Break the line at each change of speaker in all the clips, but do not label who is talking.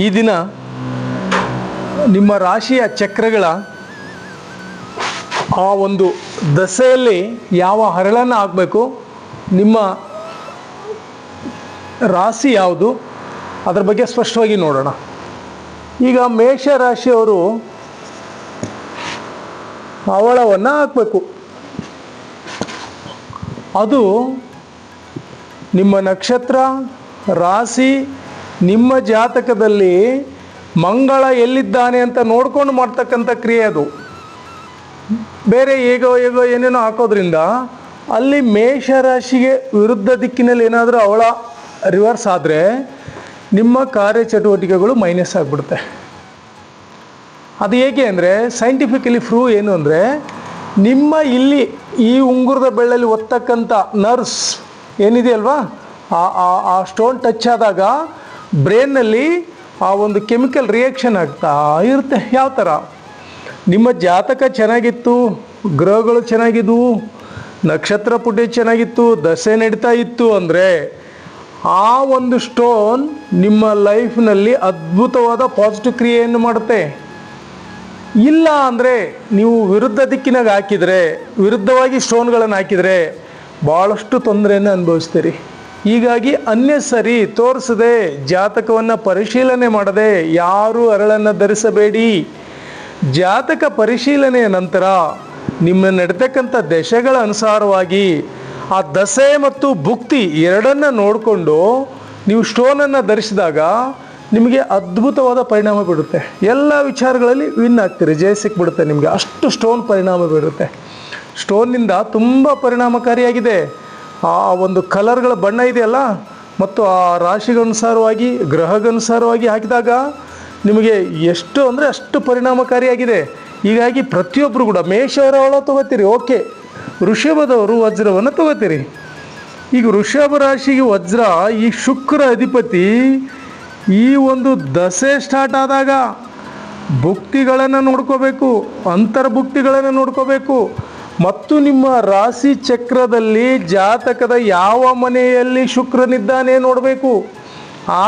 ಈ ದಿನ ನಿಮ್ಮ ರಾಶಿಯ ಚಕ್ರಗಳ ಆ ಒಂದು ದಸೆಯಲ್ಲಿ ಯಾವ ಹರಳನ್ನು ಆಗಬೇಕು ನಿಮ್ಮ ರಾಶಿ ಯಾವುದು? ಅದರ ಬಗ್ಗೆ ಸ್ಪಷ್ಟವಾಗಿ ನೋಡೋಣ. ಈಗ ಮೇಷ ರಾಶಿಯವರು ಅವಳವನ್ನು ಹಾಕಬೇಕು. ಅದು ನಿಮ್ಮ ನಕ್ಷತ್ರ, ರಾಶಿ ನಿಮ್ಮ ಜಾತಕದಲ್ಲಿ ಮಂಗಳ ಎಲ್ಲಿದ್ದಾನೆ ಅಂತ ನೋಡ್ಕೊಂಡು ಮಾಡ್ತಕ್ಕಂಥ ಕ್ರಿಯೆ ಅದು. ಬೇರೆ ಹೇಗೋ ಹೇಗೋ ಏನೇನೋ ಹಾಕೋದ್ರಿಂದ ಅಲ್ಲಿ ಮೇಷರಾಶಿಗೆ ವಿರುದ್ಧ ದಿಕ್ಕಿನಲ್ಲಿ ಏನಾದರೂ ಅವಳ ರಿವರ್ಸ್ ಆದರೆ ನಿಮ್ಮ ಕಾರ್ಯಚಟುವಟಿಕೆಗಳು ಮೈನಸ್ ಆಗಿಬಿಡುತ್ತೆ. ಅದು ಹೇಗೆ ಅಂದರೆ ಸೈಂಟಿಫಿಕಲಿ ಪ್ರೂವ್ ಏನು ಅಂದರೆ ನಿಮ್ಮ ಇಲ್ಲಿ ಈ ಉಂಗುರದ ಬೆಳ್ಳಲ್ಲಿ ಒತ್ತಕ್ಕಂಥ ನರ್ಸ್ ಏನಿದೆಯಲ್ವಾ ಆ ಸ್ಟೋನ್ ಟಚ್ ಆದಾಗ ಬ್ರೈನ್ನಲ್ಲಿ ಆ ಒಂದು ಕೆಮಿಕಲ್ ರಿಯಾಕ್ಷನ್ ಆಗ್ತಾ ಇರುತ್ತೆ. ಯಾವ ಥರ? ನಿಮ್ಮ ಜಾತಕ ಚೆನ್ನಾಗಿತ್ತು, ಗ್ರಹಗಳು ಚೆನ್ನಾಗಿದ್ವು, ನಕ್ಷತ್ರ ಪುಟಿ ಚೆನ್ನಾಗಿತ್ತು, ದಸೆ ನಡೀತಾ ಇತ್ತು ಅಂದರೆ ಆ ಒಂದು ಸ್ಟೋನ್ ನಿಮ್ಮ ಲೈಫ್ನಲ್ಲಿ ಅದ್ಭುತವಾದ ಪಾಸಿಟಿವ್ ಕ್ರಿಯೆಯನ್ನು ಮಾಡುತ್ತೆ. ಇಲ್ಲ ಅಂದರೆ ನೀವು ವಿರುದ್ಧ ದಿಕ್ಕಿನಾಗ ಹಾಕಿದರೆ, ವಿರುದ್ಧವಾಗಿ ಸ್ಟೋನ್ಗಳನ್ನು ಹಾಕಿದರೆ ಭಾಳಷ್ಟು ತೊಂದರೆಯನ್ನು ಅನುಭವಿಸ್ತೀರಿ. ಹೀಗಾಗಿ ಅನ್ಯ ಸರಿ ತೋರಿಸದೆ ಜಾತಕವನ್ನು ಪರಿಶೀಲನೆ ಮಾಡದೆ ಯಾರೂ ಅರಳನ್ನು ಧರಿಸಬೇಡಿ. ಜಾತಕ ಪರಿಶೀಲನೆಯ ನಂತರ ನಿಮ್ಮ ನಡೀತಕ್ಕಂಥ ದಶೆಗಳ ಅನುಸಾರವಾಗಿ ಆ ದಸೆ ಮತ್ತು ಭುಕ್ತಿ ಎರಡನ್ನ ನೋಡಿಕೊಂಡು ನೀವು ಸ್ಟೋನನ್ನು ಧರಿಸಿದಾಗ ನಿಮಗೆ ಅದ್ಭುತವಾದ ಪರಿಣಾಮ ಬೀರುತ್ತೆ. ಎಲ್ಲ ವಿಚಾರಗಳಲ್ಲಿ ವಿನ್ ಆಗ್ತೀರಿ. ಜಯ ಸಿಕ್ಬಿಡುತ್ತೆ ನಿಮಗೆ. ಅಷ್ಟು ಸ್ಟೋನ್ ಪರಿಣಾಮ ಬೀರುತ್ತೆ. ಸ್ಟೋನ್ನಿಂದ ತುಂಬ ಪರಿಣಾಮಕಾರಿಯಾಗಿದೆ. ಆ ಒಂದು ಕಲರ್ಗಳ ಬಣ್ಣ ಇದೆಯಲ್ಲ, ಮತ್ತು ಆ ರಾಶಿಗನುಸಾರವಾಗಿ, ಗ್ರಹಗನುಸಾರವಾಗಿ ಹಾಕಿದಾಗ ನಿಮಗೆ ಎಷ್ಟು ಅಂದರೆ ಅಷ್ಟು ಪರಿಣಾಮಕಾರಿಯಾಗಿದೆ. ಹೀಗಾಗಿ ಪ್ರತಿಯೊಬ್ಬರು ಕೂಡ ಮೇಷವರವಳ ತಗೋತೀರಿ, ಓಕೆ. ಋಷಭದವರು ವಜ್ರವನ್ನು ತಗೋತೀರಿ. ಈಗ ಋಷಭ ರಾಶಿಗೆ ವಜ್ರ, ಈ ಶುಕ್ರ ಅಧಿಪತಿ ಈ ಒಂದು ದಸೆ ಸ್ಟಾರ್ಟ್ ಆದಾಗ ಭುಕ್ತಿಗಳನ್ನು ನೋಡ್ಕೋಬೇಕು, ಅಂತರ್ಭುಕ್ತಿಗಳನ್ನು ನೋಡ್ಕೋಬೇಕು. ಮತ್ತು ನಿಮ್ಮ ರಾಶಿ ಚಕ್ರದಲ್ಲಿ ಜಾತಕದ ಯಾವ ಮನೆಯಲ್ಲಿ ಶುಕ್ರನಿದ್ದಾನೆ ನೋಡಬೇಕು.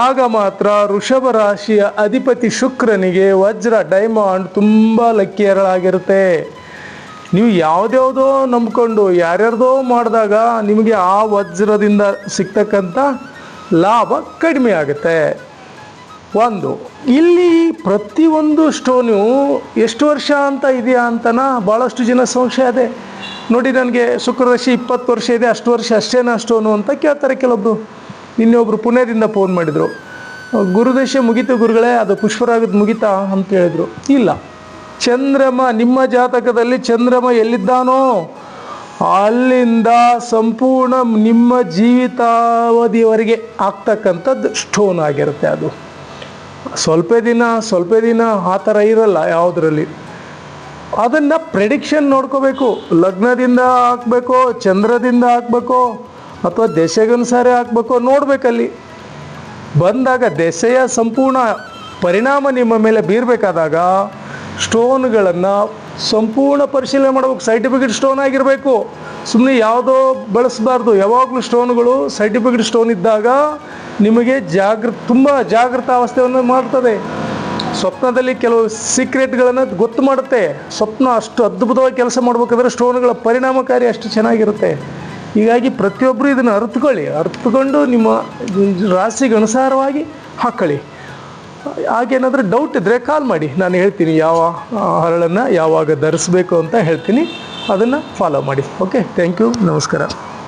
ಆಗ ಮಾತ್ರ ಋಷಭ ರಾಶಿಯ ಅಧಿಪತಿ ಶುಕ್ರನಿಗೆ ವಜ್ರ, ಡೈಮಂಡ್ ತುಂಬ ಲಕ್ಕಿಯರಳಾಗಿರುತ್ತೆ ನೀವು ಯಾವುದ್ಯಾವುದೋ ನಂಬ್ಕೊಂಡು ಯಾರ್ಯಾರ್ದೋ ಮಾಡಿದಾಗ ನಿಮಗೆ ಆ ವಜ್ರದಿಂದ ಸಿಗ್ತಕ್ಕಂಥ ಲಾಭ ಕಡಿಮೆ ಆಗುತ್ತೆ. ಒಂದು. ಇಲ್ಲಿ ಪ್ರತಿಯೊಂದು ಸ್ಟೋನು ಎಷ್ಟು ವರ್ಷ ಅಂತ ಇದೆಯಾ ಅಂತನ ಭಾಳಷ್ಟು ಜನ ಸಂಶಯ ಇದೆ ನೋಡಿ ನನಗೆ ಶುಕ್ರರಾಶಿ ಇಪ್ಪತ್ತು ವರ್ಷ ಇದೆ, ಅಷ್ಟು ವರ್ಷ ಅಷ್ಟೇನಾ ಸ್ಟೋನು ಅಂತ ಕೇಳ್ತಾರೆ ಕೆಲವೊಬ್ಬರು ನಿನ್ನೆ ಒಬ್ರು ಪುಣೆದಿಂದ ಫೋನ್ ಮಾಡಿದರು. ಗುರುದಶೆ ಮುಗಿತು ಗುರುಗಳೇ, ಅದು ಪುಷ್ಪರಾಗದ ಮುಗಿತಾ ಅಂತ ಹೇಳಿದರು. ಇಲ್ಲ. ಚಂದ್ರಮ, ನಿಮ್ಮ ಜಾತಕದಲ್ಲಿ ಚಂದ್ರಮ ಎಲ್ಲಿದ್ದಾನೋ? ಅಲ್ಲಿಂದ ಸಂಪೂರ್ಣ ನಿಮ್ಮ ಜೀವಿತಾವಧಿಯವರೆಗೆ ಆಗ್ತಕ್ಕಂಥದ್ದು ಸ್ಟೋನ್ ಆಗಿರುತ್ತೆ ಅದು. ಸ್ವಲ್ಪ ದಿನ ಸ್ವಲ್ಪ ದಿನ ಆ ಥರ ಇರಲ್ಲ ಯಾವುದರಲ್ಲಿ. ಅದನ್ನು ಪ್ರೆಡಿಕ್ಷನ್ ನೋಡ್ಕೋಬೇಕು. ಲಗ್ನದಿಂದ ಹಾಕ್ಬೇಕೋ ಚಂದ್ರದಿಂದ ಹಾಕ್ಬೇಕೋ ಅಥವಾ ದೆಸೆಗನುಸಾರೆ ಹಾಕ್ಬೇಕೋ ನೋಡಬೇಕಲ್ಲಿ. ಬಂದಾಗ ದೆಸೆಯ ಸಂಪೂರ್ಣ ಪರಿಣಾಮ ನಿಮ್ಮ ಮೇಲೆ ಬೀರಬೇಕಾದಾಗ ಸ್ಟೋನ್ಗಳನ್ನು ಸಂಪೂರ್ಣ ಪರಿಶೀಲನೆ ಮಾಡಬೇಕು. ಸರ್ಟಿಫಿಕೇಟ್ ಸ್ಟೋನ್ ಆಗಿರಬೇಕು. ಸುಮ್ಮನೆ ಯಾವುದೋ ಬಳಸಬಾರ್ದು. ಯಾವಾಗಲೂ ಸ್ಟೋನ್ಗಳು ಸರ್ಟಿಫಿಕೇಟ್ ಸ್ಟೋನ್ ಇದ್ದಾಗ ನಿಮಗೆ ಜಾಗೃ ತುಂಬ ಜಾಗೃತ ಅವಸ್ಥೆಯನ್ನು ಮಾಡ್ತದೆ. ಸ್ವಪ್ನದಲ್ಲಿ ಕೆಲವು ಸೀಕ್ರೆಟ್ಗಳನ್ನು ಗೊತ್ತು ಮಾಡುತ್ತೆ. ಸ್ವಪ್ನ ಅಷ್ಟು ಅದ್ಭುತವಾಗಿ ಕೆಲಸ ಮಾಡಬೇಕಾದ್ರೆ ಸ್ಟೋನ್ಗಳ ಪರಿಣಾಮಕಾರಿ ಅಷ್ಟು ಚೆನ್ನಾಗಿರುತ್ತೆ. ಹೀಗಾಗಿ ಪ್ರತಿಯೊಬ್ಬರು ಇದನ್ನು ಅರ್ಥಕೊಳ್ಳಿ ಅರ್ಥಕೊಂಡು ನಿಮ್ಮ ರಾಶಿಗೆ ಅನುಸಾರವಾಗಿ ಹಾಕ್ಕೊಳ್ಳಿ ಹಾಗೇನಾದರೂ ಡೌಟ್ ಇದ್ದರೆ ಕಾಲ್ ಮಾಡಿ. ನಾನು ಹೇಳ್ತೀನಿ ಯಾವ ಹರಳನ್ನು ಯಾವಾಗ ಧರಿಸ್ಬೇಕು ಅಂತ ಹೇಳ್ತೀನಿ. ಅದನ್ನು ಫಾಲೋ ಮಾಡಿ. ಓಕೆ ಥ್ಯಾಂಕ್ ಯು ನಮಸ್ಕಾರ.